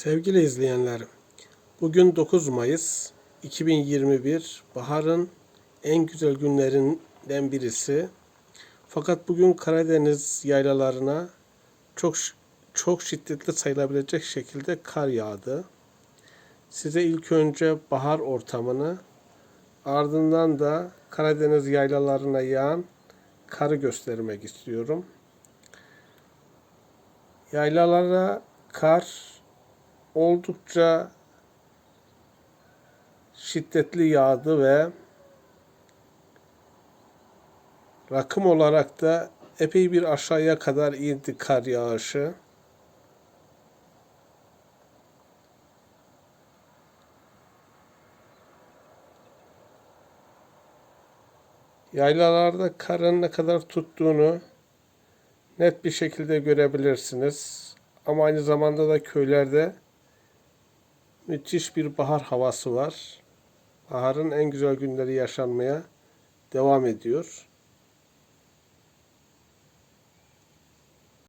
Sevgili izleyenlerim, bugün 9 Mayıs 2021, baharın en güzel günlerinden birisi. Fakat bugün Karadeniz yaylalarına çok çok şiddetli sayılabilecek şekilde kar yağdı. Size ilk önce bahar ortamını, ardından da Karadeniz yaylalarına yağan karı göstermek istiyorum. Yaylalara kar oldukça şiddetli yağdı ve rakım olarak da epey bir aşağıya kadar indi kar yağışı. Yaylalarda karın ne kadar tuttuğunu net bir şekilde görebilirsiniz. Ama aynı zamanda da köylerde müthiş bir bahar havası var. Baharın en güzel günleri yaşanmaya devam ediyor.